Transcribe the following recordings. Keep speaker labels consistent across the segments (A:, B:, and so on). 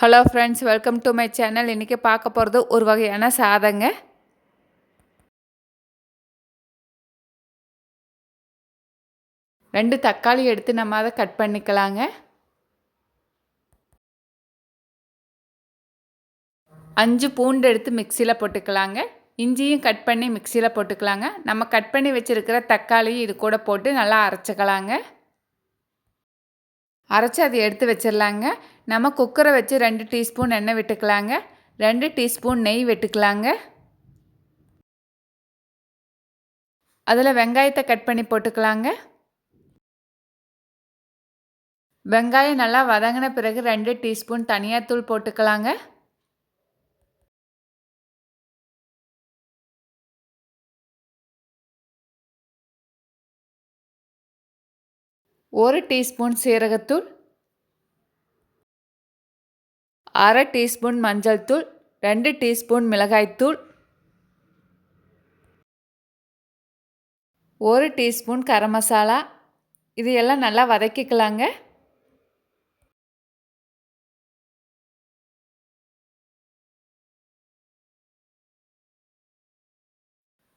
A: Hello friends welcome to my channel இன்றைக்கி பார்க்க போகிறது ஒரு வகையான சாதங்க. ரெண்டு தக்காளி எடுத்து நம்ம அதை கட் பண்ணிக்கலாங்க. அஞ்சு பூண்டு எடுத்து மிக்சியில் போட்டுக்கலாங்க. இஞ்சியும் கட் பண்ணி மிக்சியில் போட்டுக்கலாங்க. நம்ம கட் பண்ணி வச்சுருக்கிற தக்காளி இது கூட போட்டு நல்லா அரைச்சிக்கலாங்க. அரைச்சி அதை எடுத்து வச்சிடலாங்க. நம்ம குக்கரை வச்சு ரெண்டு டீஸ்பூன் எண்ணெய் விட்டுக்கலாங்க. ரெண்டு டீஸ்பூன் நெய் விட்டுக்கலாங்க. அதில் வெங்காயத்தை கட் பண்ணி போட்டுக்கலாங்க. வெங்காயம் நல்லா வதங்கின பிறகு ரெண்டு டீஸ்பூன் தனியாத்தூள் போட்டுக்கலாங்க. ஒரு டீஸ்பூன் சீரகத்தூள் அரை டீஸ்பூன் மஞ்சள் தூள் ரெண்டு டீஸ்பூன் மிளகாய்த்தூள் ஒரு டீஸ்பூன் கரம் மசாலா. இது எல்லாம் நல்லா வதக்கிக்கலாங்க.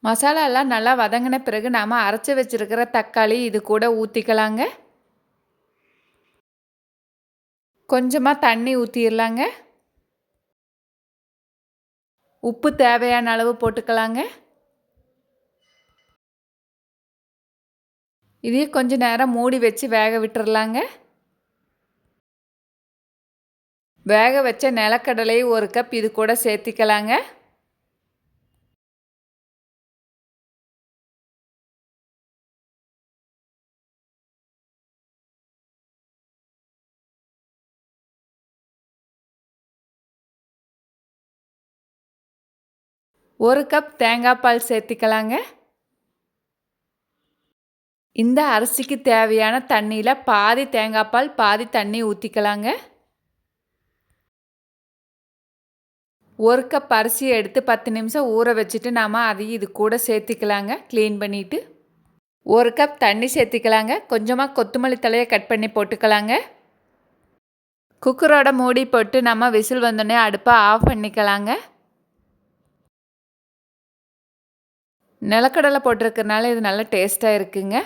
A: மசாலா எல்லாம் நல்லா வதங்கின பிறகு நாம் அரைச்சி வச்சுருக்கிற தக்காளி இது கூட ஊற்றிக்கலாங்க கொஞ்சமாக தண்ணி ஊற்றிடலாங்க உப்பு தேவையான அளவு போட்டுக்கலாங்க. இதையும் கொஞ்சம் நேரம் மூடி வச்சு வேக விட்டுறலாங்க. வேக வச்ச நிலக்கடலையும் ஒரு கப் இது கூட சேர்த்திக்கலாங்க. ஒரு கப் தேங்காய் பால் சேர்த்திக்கலாங்க. இந்த அரிசிக்கு தேவையான தண்ணியில் பாதி தேங்காய் பால் பாதி தண்ணி ஊற்றிக்கலாங்க ஒரு கப் அரிசியை எடுத்து பத்து நிமிஷம் ஊற வச்சுட்டு நாம் அதையும் இது கூட சேர்த்திக்கலாங்க க்ளீன் பண்ணிவிட்டு ஒரு கப் தண்ணி சேர்த்திக்கலாங்க கொஞ்சமாக கொத்தமல்லி தலையை கட் பண்ணி போட்டுக்கலாங்க. குக்கரோட மூடி போட்டு நம்ம விசில் வந்தோடனே அடுப்பை ஆஃப் பண்ணிக்கலாங்க. நிலக்கடலை போட்டிருக்கறனால இது நல்ல டேஸ்ட்டாக இருக்குங்க.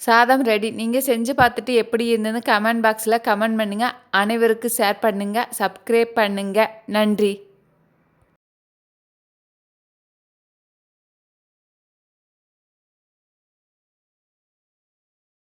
A: சாதம் ரெடி. நீங்கள் செஞ்சு பார்த்துட்டு எப்படி இருந்ததுன்னு கமெண்ட் பாக்ஸில் கமெண்ட் பண்ணுங்கள் அனைவருக்கும் ஷேர் பண்ணுங்கள் சப்ஸ்கிரைப் பண்ணுங்கள் நன்றி.